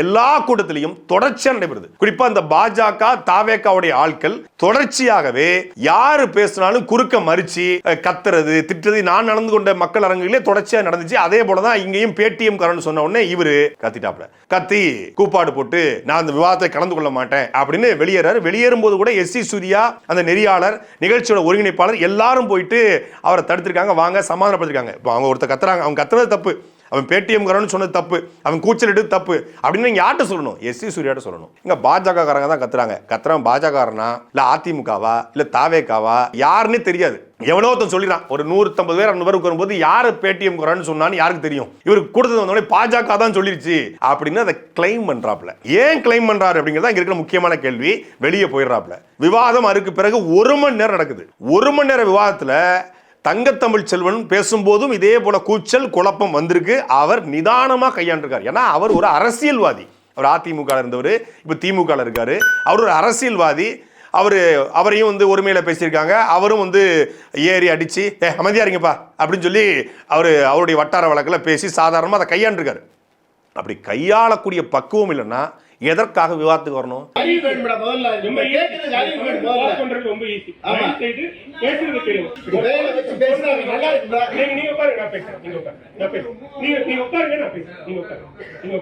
எல்லா கூட்டத்திலையும் தொடர்ச்சியாக நடைபெறுது. குறிப்பா இந்த பாஜக தாவேக்காவுடைய ஆட்கள் தொடர்ச்சியாகவே யாரு பேசினாலும் குறுக்க மறிச்சு கத்துறது திட்டுறது நான் நடந்து கொண்ட மக்கள் அரங்குகளே தொடர்ச்சியா நடந்துச்சு. அதே போலதான் இங்கேயும் பேடிஎம் காரன் சொன்ன உடனே இவரு கத்திட்டாப்ல கத்தி கூப்பாடு போட்டு நான் அந்த விவாதத்தை கலந்து கொள்ள மாட்டேன் அப்படின்னு வெளியேறாரு. வெளியேறும் போது கூட எஸ் சி சூர்யா அந்த நெறியாளர் நிகழ்ச்சியோட ஒருங்கிணைப்பாளர் எல்லாரும் போயிட்டு அவரை தடுத்திருக்காங்க. வாங்க சமாதானப்படுத்திருக்காங்க. இப்போ அவங்க ஒருத்தர் கத்துறாங்க. அவங்க கத்துறது தப்பு. அவன் பேடிஎம்காரன்னு சொன்னது தப்பு அவன் கூச்சல் எடுத்து தப்பு அப்படின்னு நீங்க யார்கிட்ட சொல்லணும்? எஸ் சி சூர்யாட்ட சொல்லணும். இங்க பாஜக காரங்க தான் கத்துறாங்க. கத்துறான் பாஜக இல்லை இல்ல அதிமுகவா? இல்ல தாவேக்காவா யாருன்னே தெரியாது. எவ்வளோ ஒருத்தன் சொல்லிடுறான் ஒரு நூற்றம்பது பேர் அந்த பேர் வரும்போது யாரு பேடிஎம் குரான்னு சொன்னான்னு யாருக்கு தெரியும்? இவருக்கு கொடுத்தது வந்தோடனே பாஜக தான் சொல்லிருச்சு அப்படின்னு அதை கிளைம் பண்றாப்ல ஏன் கிளைம் பண்றாரு அப்படிங்கிறது இங்க இருக்கிற முக்கியமான கேள்வி. வெளியே போயிடுறாப்ல விவாதம் அதுக்கு பிறகு ஒரு மணி நேரம் நடக்குது. ஒரு மணி நேரம் விவாதத்துல தங்கத்தமிழ் செல்வன் பேசும்போதும் இதே போல கூச்சல் குழப்பம் வந்திருக்கு. அவர் நிதானமாக கையாண்டிருக்கார். ஏன்னா அவர் ஒரு அரசியல்வாதி. அவர் அதிமுக இருந்தவர் இப்போ திமுக இருக்காரு. அவர் ஒரு அரசியல்வாதி. அவர் அவரையும் வந்து உரிமையில் பேசியிருக்காங்க. அவரும் வந்து ஏறி அடித்து ஏ அமைதியாக இருங்கப்பா. அப்படின்னு சொல்லி அவர் அவருடைய வட்டார வழக்கில் பேசி சாதாரணமாக அதை கையாண்டிருக்காரு. அப்படி கையாளக்கூடிய பக்குவம் இல்லைன்னா எதற்காக விவாதத்துக்கு வரணும்? நீங்க